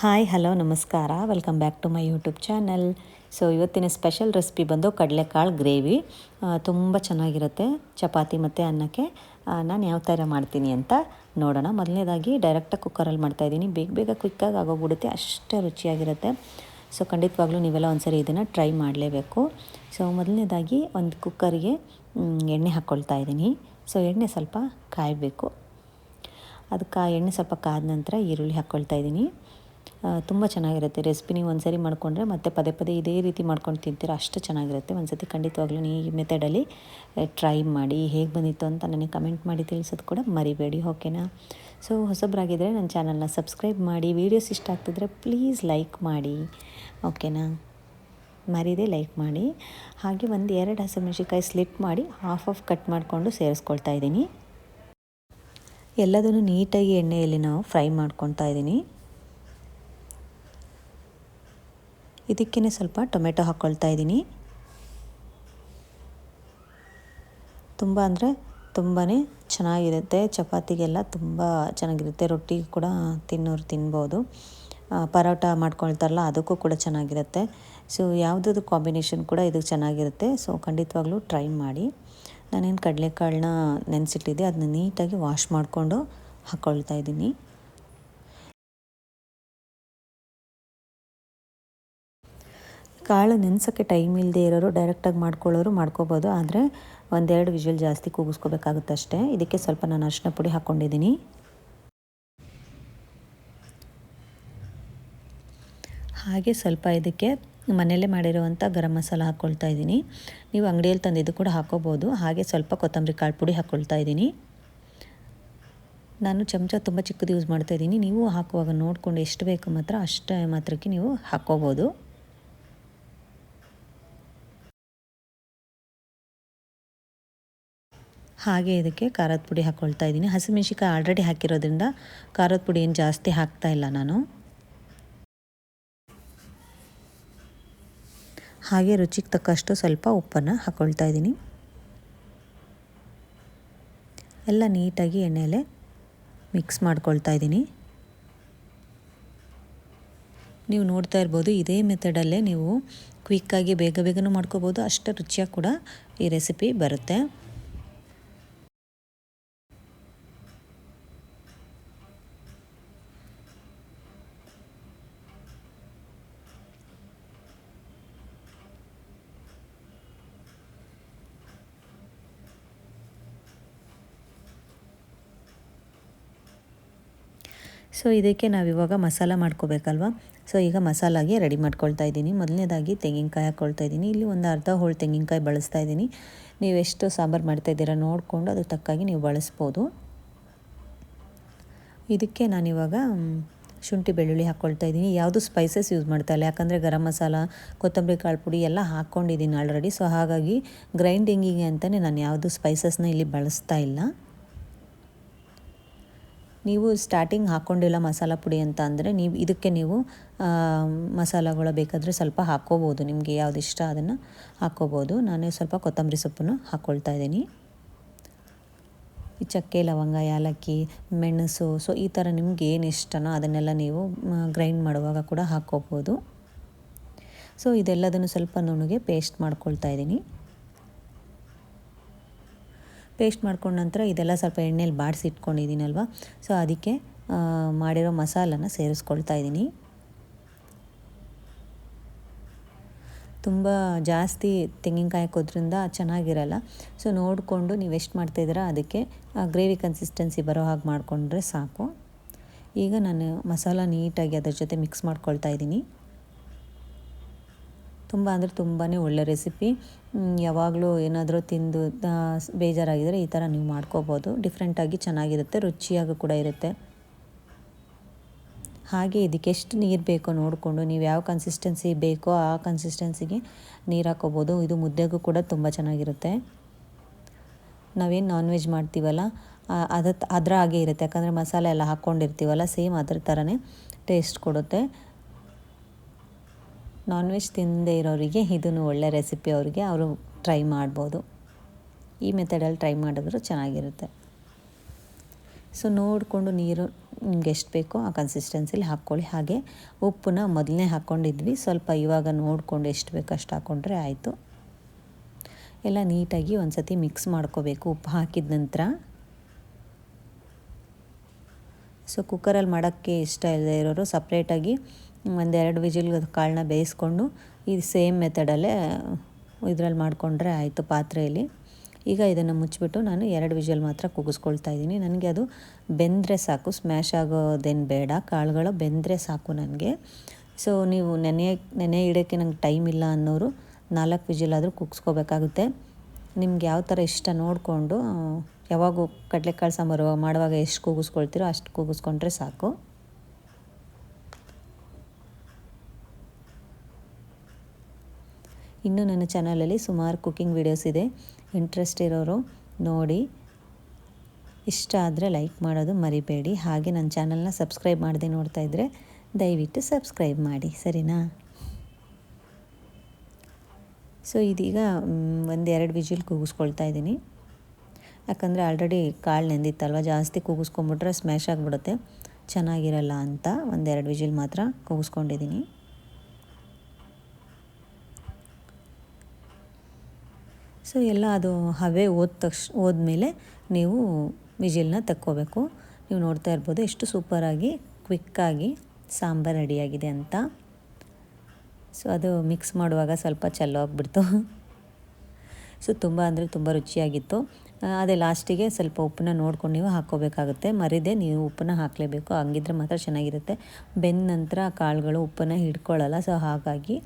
Hi hello ನಮಸ್ಕಾರ. Welcome back to my YouTube channel so ಇವತ್ತಿನ special recipe ಬಂದು ಕಡಲೆಕಾಳು ಗ್ರೇವಿ ತುಂಬ ಚೆನ್ನಾಗಿರುತ್ತೆ. ಚಪಾತಿ ಮತ್ತು ಅನ್ನಕ್ಕೆ. ನಾನು ಯಾವ ಥರ ಮಾಡ್ತೀನಿ ಅಂತ ನೋಡೋಣ. ಮೊದಲನೇದಾಗಿ ಡೈರೆಕ್ಟಾಗಿ ಕುಕ್ಕರಲ್ಲಿ ಮಾಡ್ತಾಯಿದ್ದೀನಿ ಬೇಗ ಬೇಗ ಕ್ವಿಕ್ಕಾಗಿ ಆಗೋಗ್ಬಿಡುತ್ತೆ. ಅಷ್ಟೇ ರುಚಿಯಾಗಿರುತ್ತೆ. ಸೊ ಖಂಡಿತವಾಗ್ಲೂ ನೀವೆಲ್ಲ ಒಂದ್ಸರಿ ಇದನ್ನು ಟ್ರೈ ಮಾಡಲೇಬೇಕು. ಸೊ ಮೊದಲನೇದಾಗಿ ಒಂದು ಕುಕ್ಕರಿಗೆ ಎಣ್ಣೆ ಹಾಕ್ಕೊಳ್ತಾ ಇದ್ದೀನಿ. ಸೊ ಎಣ್ಣೆ ಸ್ವಲ್ಪ ಕಾಯಬೇಕು. ಅದಕ್ಕೆ ಎಣ್ಣೆ ಸ್ವಲ್ಪ ಕಾದ ನಂತರ ಈರುಳ್ಳಿ ಹಾಕ್ಕೊಳ್ತಾ ಇದ್ದೀನಿ. ತುಂಬ ಚೆನ್ನಾಗಿರುತ್ತೆ ರೆಸಿಪಿ ನೀವು ಒಂದ್ಸರಿ ಮಾಡಿಕೊಂಡ್ರೆ ಮತ್ತೆ ಪದೇ ಪದೇ ಇದೇ ರೀತಿ ಮಾಡ್ಕೊಂಡು ತಿಂತೀರ ಅಷ್ಟು ಚೆನ್ನಾಗಿರುತ್ತೆ. ಒಂದು ಸತಿ ಖಂಡಿತವಾಗ್ಲೂ ಈ ಮೆಥಡಲ್ಲಿ ಟ್ರೈ ಮಾಡಿ ಹೇಗೆ ಬಂದಿತ್ತು ಅಂತ ನನಗೆ ಕಮೆಂಟ್ ಮಾಡಿ ತಿಳಿಸೋದು ಕೂಡ ಮರಿಬೇಡಿ ಓಕೆನಾ ಸೊ ಹೊಸಬ್ರಾಗಿದ್ದರೆ ನನ್ನ ಚಾನಲ್ನ ಸಬ್ಸ್ಕ್ರೈಬ್ ಮಾಡಿ ವೀಡಿಯೋಸ್ ಇಷ್ಟ ಆಗ್ತಿದ್ರೆ ಪ್ಲೀಸ್ ಲೈಕ್ ಮಾಡಿ ಓಕೆನಾ ಮರಿದೇ ಲೈಕ್ ಮಾಡಿ. ಹಾಗೆ ಒಂದು ಎರಡು ಹಸಿಮೆಣಸಿಕಾಯಿ ಸ್ಲಿಪ್ ಮಾಡಿ ಹಾಫ್ ಆಫ್ ಕಟ್ ಮಾಡಿಕೊಂಡು ಸೇರಿಸ್ಕೊಳ್ತಾ ಇದ್ದೀನಿ. ಎಲ್ಲದನ್ನು ನೀಟಾಗಿ ಎಣ್ಣೆಯಲ್ಲಿ ನಾವು ಫ್ರೈ ಮಾಡ್ಕೊತಾ ಇದ್ದೀನಿ. ಇದಕ್ಕೇ ಸ್ವಲ್ಪ ಟೊಮೆಟೊ ಹಾಕ್ಕೊಳ್ತಾ ಇದ್ದೀನಿ. ತುಂಬ ಅಂದರೆ ತುಂಬಾ ಚೆನ್ನಾಗಿರುತ್ತೆ. ಚಪಾತಿಗೆಲ್ಲ ತುಂಬ ಚೆನ್ನಾಗಿರುತ್ತೆ. ರೊಟ್ಟಿ ಕೂಡ ತಿನ್ನೋರು ತಿನ್ಬೋದು. ಪರೋಟ ಮಾಡ್ಕೊಳ್ತಾರಲ್ಲ, ಅದಕ್ಕೂ ಕೂಡ ಚೆನ್ನಾಗಿರುತ್ತೆ. ಸೊ ಯಾವುದಾದ್ರು ಕಾಂಬಿನೇಷನ್ ಕೂಡ ಇದಕ್ಕೆ ಚೆನ್ನಾಗಿರುತ್ತೆ. ಸೊ ಖಂಡಿತವಾಗ್ಲೂ ಟ್ರೈ ಮಾಡಿ. ನಾನೇನು ಕಡಲೆಕಾಳನ್ನ ನೆನೆಸಿಟ್ಟಿದ್ದೆ ಅದನ್ನ ನೀಟಾಗಿ ವಾಶ್ ಮಾಡಿಕೊಂಡು ಹಾಕ್ಕೊಳ್ತಾ ಇದ್ದೀನಿ. ಕಾಳು ನೆನೆಸೋಕ್ಕೆ ಟೈಮ್ ಇಲ್ಲದೆ ಇರೋರು ಡೈರೆಕ್ಟಾಗಿ ಮಾಡ್ಕೊಳ್ಳೋರು ಮಾಡ್ಕೋಬೋದು. ಆದರೆ ಒಂದೆರಡು ವಿಜುವಲ್ ಜಾಸ್ತಿ ಕೂಗಿಸ್ಕೋಬೇಕಾಗುತ್ತೆ ಅಷ್ಟೇ. ಇದಕ್ಕೆ ಸ್ವಲ್ಪ ನಾನು ಅರಿಶಿನ ಪುಡಿ ಹಾಕ್ಕೊಂಡಿದ್ದೀನಿ. ಹಾಗೆ ಸ್ವಲ್ಪ ಇದಕ್ಕೆ ಮನೆಯಲ್ಲೇ ಮಾಡಿರುವಂಥ ಗರಂ ಮಸಾಲ ಹಾಕ್ಕೊಳ್ತಾ ಇದ್ದೀನಿ. ನೀವು ಅಂಗಡಿಯಲ್ಲಿ ತಂದಿದ್ದು ಕೂಡ ಹಾಕೋಬೋದು ಹಾಗೆ ಸ್ವಲ್ಪ ಕೊತ್ತಂಬರಿ ಕಾಳು ಪುಡಿ ಹಾಕ್ಕೊಳ್ತಾ ಇದ್ದೀನಿ. ನಾನು ಚಮಚ ತುಂಬ ಚಿಕ್ಕದು ಯೂಸ್ ಮಾಡ್ತಾ ಇದ್ದೀನಿ. ನೀವು ಹಾಕುವಾಗ ನೋಡಿಕೊಂಡು ಎಷ್ಟು ಬೇಕು ಮಾತ್ರ ಅಷ್ಟೇ ಮಾತ್ರಕ್ಕೆ ನೀವು ಹಾಕ್ಕೋಬೋದು. ಹಾಗೆ ಇದಕ್ಕೆ ಖಾರದ ಪುಡಿ ಹಾಕ್ಕೊಳ್ತಾ ಇದ್ದೀನಿ. ಹಸಿಮೆಣ್ಸಿಕಾಯಿ ಆಲ್ರೆಡಿ ಹಾಕಿರೋದ್ರಿಂದ ಖಾರದ ಪುಡಿ ಏನು ಜಾಸ್ತಿ ಹಾಕ್ತಾ ಇಲ್ಲ ನಾನು. ಹಾಗೆ ರುಚಿಗೆ ತಕ್ಕಷ್ಟು ಸ್ವಲ್ಪ ಉಪ್ಪನ್ನು ಹಾಕ್ಕೊಳ್ತಾ ಇದ್ದೀನಿ. ಎಲ್ಲ ನೀಟಾಗಿ ಎಣ್ಣೆಯಲ್ಲೇ ಮಿಕ್ಸ್ ಮಾಡ್ಕೊಳ್ತಾ ಇದ್ದೀನಿ. ನೀವು ನೋಡ್ತಾ ಇರ್ಬೋದು, ಇದೇ ಮೆಥಡಲ್ಲೇ ನೀವು ಕ್ವಿಕ್ಕಾಗಿ ಬೇಗ ಬೇಗನೂ ಮಾಡ್ಕೋಬೋದು. ಅಷ್ಟು ರುಚಿಯಾಗಿ ಕೂಡ ಈ ರೆಸಿಪಿ ಬರುತ್ತೆ. ಸೊ ಇದಕ್ಕೆ ನಾವಿವಾಗ ಮಸಾಲ ಮಾಡ್ಕೋಬೇಕಲ್ವ? ಸೊ ಈಗ ಮಸಾಲಾಗೆ ರೆಡಿ ಮಾಡ್ಕೊಳ್ತಾ ಇದ್ದೀನಿ. ಮೊದಲನೇದಾಗಿ ತೆಂಗಿನಕಾಯಿ ಹಾಕ್ಕೊಳ್ತಾ ಇದ್ದೀನಿ. ಇಲ್ಲಿ ಒಂದು ಅರ್ಧ ಹೋಳು ತೆಂಗಿನಕಾಯಿ ಬಳಸ್ತಾ ಇದ್ದೀನಿ. ನೀವು ಎಷ್ಟು ಸಾಂಬಾರು ಮಾಡ್ತಾಯಿದ್ದೀರಾ ನೋಡಿಕೊಂಡು ಅದಕ್ಕೆ ತಕ್ಕಾಗಿ ನೀವು ಬಳಸ್ಬೋದು. ಇದಕ್ಕೆ ನಾನಿವಾಗ ಶುಂಠಿ ಬೆಳ್ಳುಳ್ಳಿ ಹಾಕ್ಕೊಳ್ತಾ ಇದ್ದೀನಿ. ಯಾವುದು ಸ್ಪೈಸಸ್ ಯೂಸ್ ಮಾಡ್ತಾ ಇಲ್ಲ. ಯಾಕಂದರೆ ಗರಂ ಮಸಾಲ, ಕೊತ್ತಂಬರಿ ಕಾಳು ಪುಡಿ ಎಲ್ಲ ಹಾಕ್ಕೊಂಡಿದ್ದೀನಿ ಆಲ್ರೆಡಿ ಸೊ ಹಾಗಾಗಿ ಗ್ರೈಂಡಿಂಗಿಗೆ ಅಂತಲೇ ನಾನು ಯಾವುದು ಸ್ಪೈಸಸ್ನ ಇಲ್ಲಿ ಬಳಸ್ತಾ ಇಲ್ಲ. ನೀವು ಸ್ಟಾರ್ಟಿಂಗ್ ಹಾಕ್ಕೊಂಡಿಲ್ಲ ಮಸಾಲ ಪುಡಿ ಅಂತ ಅಂದರೆ ನೀವು ಇದಕ್ಕೆ ನೀವು ಮಸಾಲಗಳು ಬೇಕಾದರೆ ಸ್ವಲ್ಪ ಹಾಕ್ಕೋಬೋದು. ನಿಮಗೆ ಯಾವ್ದು ಇಷ್ಟ ಅದನ್ನು ಹಾಕ್ಕೋಬೋದು. ನಾನು ಸ್ವಲ್ಪ ಕೊತ್ತಂಬರಿ ಸೊಪ್ಪನ್ನು ಹಾಕ್ಕೊಳ್ತಾ ಇದ್ದೀನಿ. ಚಕ್ಕೆ, ಲವಂಗ, ಯಾಲಕ್ಕಿ, ಮೆಣಸು ಸೊ ಈ ಥರ ನಿಮ್ಗೆ ಏನು ಇಷ್ಟನೋ ಅದನ್ನೆಲ್ಲ ನೀವು ಗ್ರೈಂಡ್ ಮಾಡುವಾಗ ಕೂಡ ಹಾಕ್ಕೋಬೋದು. ಸೊ ಇದೆಲ್ಲದನ್ನು ಸ್ವಲ್ಪ ನುಣುಗೆ ಪೇಸ್ಟ್ ಮಾಡ್ಕೊಳ್ತಾ ಇದ್ದೀನಿ. ಪೇಸ್ಟ್ ಮಾಡ್ಕೊಂಡ ನಂತರ ಇದೆಲ್ಲ ಸ್ವಲ್ಪ ಎಣ್ಣೆಲಿ ಬಾಡಿಸಿ ಇಟ್ಕೊಂಡಿದ್ದೀನಲ್ವ? ಸೊ ಅದಕ್ಕೆ ಮಾಡಿರೋ ಮಸಾಲನ ಸೇರಿಸ್ಕೊಳ್ತಾ ಇದ್ದೀನಿ. ತುಂಬ ಜಾಸ್ತಿ ತೆಂಗಿನಕಾಯಿ ಹಾಕೋದ್ರಿಂದ ಚೆನ್ನಾಗಿರಲ್ಲ. ಸೊ ನೋಡಿಕೊಂಡು ನೀವು ಎಷ್ಟು ಮಾಡ್ತಾಯಿದ್ದೀರಾ ಅದಕ್ಕೆ ಗ್ರೇವಿ ಕನ್ಸಿಸ್ಟೆನ್ಸಿ ಬರೋ ಹಾಗೆ ಮಾಡಿಕೊಂಡ್ರೆ ಸಾಕು. ಈಗ ನಾನು ಮಸಾಲ ನೀಟಾಗಿ ಅದರ ಜೊತೆ ಮಿಕ್ಸ್ ಮಾಡ್ಕೊಳ್ತಾ ಇದ್ದೀನಿ. ತುಂಬ ಅಂದರೆ ತುಂಬಾ ಒಳ್ಳೆ ರೆಸಿಪಿ ಯಾವಾಗಲೂ ಏನಾದರೂ ತಿಂದು ಬೇಜಾರಾಗಿದ್ದರೆ ಈ ಥರ ನೀವು ಮಾಡ್ಕೋಬೋದು. ಡಿಫ್ರೆಂಟಾಗಿ ಚೆನ್ನಾಗಿರುತ್ತೆ, ರುಚಿಯಾಗೂ ಕೂಡ ಇರುತ್ತೆ. ಹಾಗೆ ಇದಕ್ಕೆ ಎಷ್ಟು ನೀರು ಬೇಕೋ ನೋಡಿಕೊಂಡು, ನೀವು ಯಾವ ಕನ್ಸಿಸ್ಟೆನ್ಸಿ ಬೇಕೋ ಆ ಕನ್ಸಿಸ್ಟೆನ್ಸಿಗೆ ನೀರು ಹಾಕೋಬೋದು. ಇದು ಮುದ್ದೆಗೂ ಕೂಡ ತುಂಬ ಚೆನ್ನಾಗಿರುತ್ತೆ. ನಾವೇನು ನಾನ್ ವೆಜ್ ಮಾಡ್ತೀವಲ್ಲ ಅದ ಅದರ ಹಾಗೆ ಇರುತ್ತೆ. ಯಾಕಂದರೆ ಮಸಾಲೆ ಎಲ್ಲ ಹಾಕ್ಕೊಂಡಿರ್ತೀವಲ್ಲ ಸೇಮ್ ಅದ್ರ ಥರನೇ ಟೇಸ್ಟ್ ಕೊಡುತ್ತೆ. ನಾನ್ ವೆಜ್ ತಿನ್ನದೇ ಇರೋರಿಗೆ ಇದನ್ನು ಒಳ್ಳೆ ರೆಸಿಪಿ ಅವರಿಗೆ ಅವರು ಟ್ರೈ ಮಾಡ್ಬೋದು. ಈ ಮೆಥಡಲ್ಲಿ ಟ್ರೈ ಮಾಡಿದ್ರು ಚೆನ್ನಾಗಿರುತ್ತೆ. ಸೊ ನೋಡಿಕೊಂಡು ನೀರು ನಿಮ್ಗೆ ಎಷ್ಟು ಬೇಕೋ ಆ ಕನ್ಸಿಸ್ಟೆನ್ಸಿಲಿ ಹಾಕ್ಕೊಳ್ಳಿ. ಹಾಗೆ ಉಪ್ಪನ್ನ ಮೊದಲನೇ ಹಾಕ್ಕೊಂಡಿದ್ವಿ. ಸ್ವಲ್ಪ ಇವಾಗ ನೋಡಿಕೊಂಡು ಎಷ್ಟು ಬೇಕು ಅಷ್ಟು ಹಾಕ್ಕೊಂಡ್ರೆ ಆಯಿತು. ಎಲ್ಲ ನೀಟಾಗಿ ಒಂದು ಸತಿ ಮಿಕ್ಸ್ ಮಾಡ್ಕೋಬೇಕು. ಉಪ್ಪು ಹಾಕಿದ ನಂತರ. ಸೊ ಕುಕ್ಕರಲ್ಲಿ ಮಾಡೋಕ್ಕೆ ಇಷ್ಟ ಇಲ್ಲದೆ ಇರೋರು ಸಪ್ರೇಟಾಗಿ ಒಂದೆರಡು ವಿಜಿಲ್ ಕಾಳನ್ನ ಬೇಯಿಸ್ಕೊಂಡು ಈ ಸೇಮ್ ಮೆಥಡಲ್ಲೇ ಇದರಲ್ಲಿ ಮಾಡಿಕೊಂಡ್ರೆ ಆಯಿತು ಪಾತ್ರೆಯಲ್ಲಿ. ಈಗ ಇದನ್ನು ಮುಚ್ಚಿಬಿಟ್ಟು ನಾನು ಎರಡು ವಿಜಲ್ ಮಾತ್ರ ಕೂಗಿಸ್ಕೊಳ್ತಾ ಇದ್ದೀನಿ. ನನಗೆ ಅದು ಬೆಂದರೆ ಸಾಕು, ಸ್ಮ್ಯಾಶ್ ಆಗೋದೇನು ಬೇಡ. ಕಾಳುಗಳು ಬೆಂದರೆ ಸಾಕು ನನಗೆ. ಸೊ ನೀವು ನೆನೆ ನೆನೆ ಇಡೋಕ್ಕೆ ನಂಗೆ ಟೈಮ್ ಇಲ್ಲ ಅನ್ನೋರು ನಾಲ್ಕು ವಿಜಿಲ್ ಆದರೂ ಕುಗ್ಸ್ಕೋಬೇಕಾಗುತ್ತೆ. ನಿಮ್ಗೆ ಯಾವ ಥರ ಇಷ್ಟ ನೋಡಿಕೊಂಡು, ಯಾವಾಗೂ ಕಡಲೆಕಾಳು ಸಾಂಬಾರು ಮಾಡುವಾಗ ಎಷ್ಟು ಕೂಗಿಸ್ಕೊಳ್ತೀರೋ ಅಷ್ಟು ಕೂಗಿಸ್ಕೊಂಡ್ರೆ ಸಾಕು. ಇನ್ನು ನನ್ನ ಚಾನಲಲ್ಲಿ ಸುಮಾರು ಕುಕ್ಕಿಂಗ್ ವಿಡಿಯೋಸ್ ಇದೆ. ಇಂಟ್ರೆಸ್ಟ್ ಇರೋರು ನೋಡಿ. ಇಷ್ಟ ಆದರೆ ಲೈಕ್ ಮಾಡೋದು ಮರಿಬೇಡಿ. ಹಾಗೆ ನನ್ನ ಚಾನಲ್ನ ಸಬ್ಸ್ಕ್ರೈಬ್ ಮಾಡದೆ ನೋಡ್ತಾ ಇದ್ದರೆ ದಯವಿಟ್ಟು ಸಬ್ಸ್ಕ್ರೈಬ್ ಮಾಡಿ. ಸರಿನಾ? ಸೊ ಇದೀಗ ಒಂದೆರಡು ವಿಜಿಲ್ ಕೂಗಿಸ್ಕೊಳ್ತಾ ಇದ್ದೀನಿ. ಯಾಕಂದರೆ ಆಲ್ರೆಡಿ ಕಾಳು ನೆಂದಿತ್ತಲ್ವ? ಜಾಸ್ತಿ ಕೂಗಿಸ್ಕೊಂಬಿಟ್ರೆ ಸ್ಮ್ಯಾಶ್ ಆಗಿಬಿಡುತ್ತೆ. ಚೆನ್ನಾಗಿರಲ್ಲ ಅಂತ ಒಂದೆರಡು ವಿಜಿಲ್ ಮಾತ್ರ ಕೂಗಿಸ್ಕೊಂಡಿದ್ದೀನಿ. ಸೊ ಎಲ್ಲ ಅದು ಹವೆ ಹೋದ ತಕ್ಷ, ಹೋದ್ಮೇಲೆ ನೀವು ವಿಜಿಲ್ನ ತಕ್ಕೋಬೇಕು. ನೀವು ನೋಡ್ತಾ ಇರ್ಬೋದು ಎಷ್ಟು ಸೂಪರಾಗಿ, ಕ್ವಿಕ್ಕಾಗಿ ಸಾಂಬಾರು ರೆಡಿಯಾಗಿದೆ ಅಂತ. ಸೊ, ಅದು ಮಿಕ್ಸ್ ಮಾಡುವಾಗ ಸ್ವಲ್ಪ ಚೆಲ್ಲೋ ಆಗಿಬಿಡ್ತು. ಸೊ, ತುಂಬ ಅಂದರೆ ತುಂಬ ರುಚಿಯಾಗಿತ್ತು. ಅದೇ ಲಾಸ್ಟಿಗೆ ಸ್ವಲ್ಪ ಉಪ್ಪನ್ನ ನೋಡ್ಕೊಂಡು ನೀವು ಹಾಕ್ಕೋಬೇಕಾಗುತ್ತೆ. ಮರಿದೆ ನೀವು ಉಪ್ಪನ್ನ ಹಾಕಲೇಬೇಕು. ಹಂಗಿದ್ರೆ ಮಾತ್ರ ಚೆನ್ನಾಗಿರುತ್ತೆ. ಬೆಂದ ನಂತರ ಕಾಳುಗಳು ಉಪ್ಪನ್ನು ಹಿಡ್ಕೊಳ್ಳಲ್ಲ. ಸೊ, ಹಾಗಾಗಿ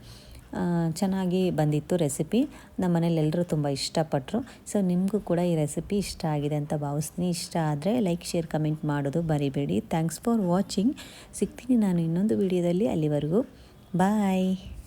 ಚೆನ್ನಾಗಿ ಬಂದಿತ್ತು ರೆಸಿಪಿ. ನಮ್ಮ ಮನೇಲಿ ಎಲ್ಲರೂ ತುಂಬ ಇಷ್ಟಪಟ್ಟರು ಸೊ, ನಿಮಗೂ ಕೂಡ ಈ ರೆಸಿಪಿ ಇಷ್ಟ ಆಗಿದೆ ಅಂತ ಭಾವಿಸ್ತೀನಿ. ಇಷ್ಟ ಆದರೆ ಲೈಕ್, ಶೇರ್, ಕಮೆಂಟ್ ಮಾಡೋದು ಬರಿಬೇಡಿ. Thanks for watching. ಸಿಗ್ತೀನಿ ನಾನು ಇನ್ನೊಂದು ವಿಡಿಯೋದಲ್ಲಿ ಅಲ್ಲಿವರೆಗೂ. ಬಾಯ್.